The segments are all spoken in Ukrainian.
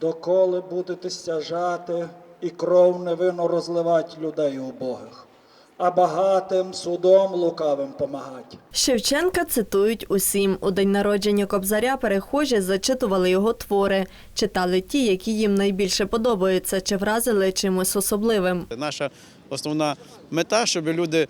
Доколи будете стяжати і кров невинно розливати людей убогих, а багатим судом лукавим помагать. Шевченка цитують усім. У день народження Кобзаря перехожі зачитували його твори, читали ті, які їм найбільше подобаються, чи вразили чимось особливим. Наша основна мета, щоб люди,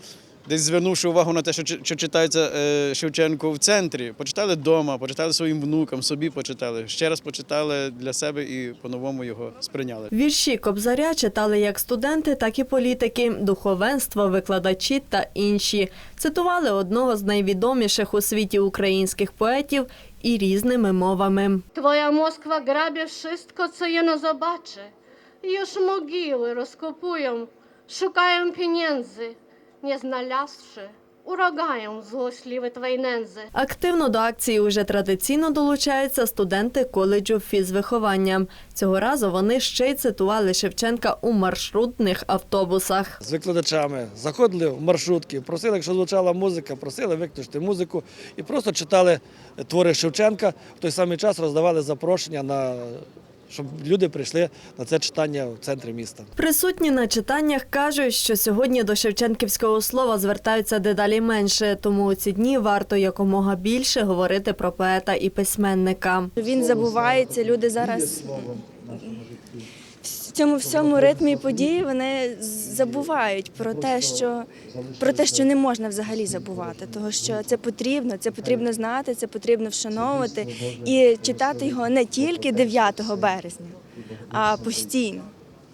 десь звернувши увагу на те, що, що читається е, Шевченко в центрі, почитали вдома, почитали своїм внукам, собі почитали, ще раз почитали для себе і по-новому його сприйняли. Вірші Кобзаря читали як студенти, так і політики, духовенство, викладачі та інші. Цитували одного з найвідоміших у світі українських поетів і різними мовами. Twoja Moskwa grabie wszystko, co jeno zobaczy. Już mogiły rozkopują, szukają pieniędzy. Nie znalazłszy, uragają złośliwe twej nędzy. Активно до акції уже традиційно долучаються студенти коледжу фізвиховання. Цього разу вони ще й цитували Шевченка у маршрутних автобусах. з викладачами, заходили в маршрутки, просили, якщо звучала музика, просили виключити музику і просто читали твори Шевченка. В той самий час роздавали запрошення на щоб люди прийшли на це читання в центрі міста. Присутні на читаннях кажуть, що сьогодні до шевченківського слова звертаються дедалі менше, тому у ці дні варто якомога більше говорити про поета і письменника. Він забувається. Люди зараз цьому всьому ритмі подій вони забувають про те, що про те, що не можна взагалі забувати, того що це потрібно, це потрібно знати, це потрібно вшановувати і читати його не тільки 9 березня, а постійно.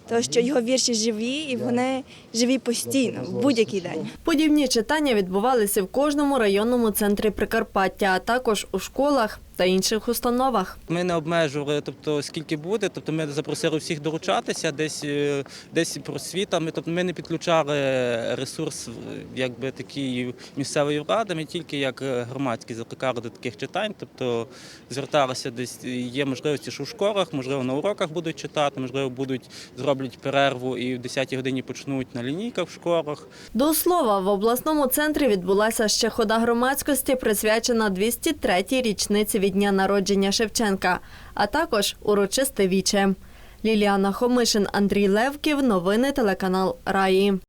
Тому що його вірші живі, і вони живі постійно, в будь-який день. Подібні читання відбувалися в кожному районному центрі Прикарпаття, а також у школах та інших установах. Ми не обмежували, тобто скільки буде. Тобто ми запросили всіх долучатися, десь е, десь просвіта. Ми тобто ми не підключали ресурс, е, якби такий місцевої влади. Ми тільки як е, громадські закликали до таких читань. Тобто зверталися десь є можливості, що в школах, можливо, на уроках будуть читати, можливо, будуть зроблять перерву і в 10-й годині почнуть на лінійках в школах. До слова, в обласному центрі відбулася ще хода громадськості, присвячена 203-й річниці від дня народження Шевченка, а також урочисте віче. Ліліана Хомишин, Андрій Левків. Новини телеканал Раї.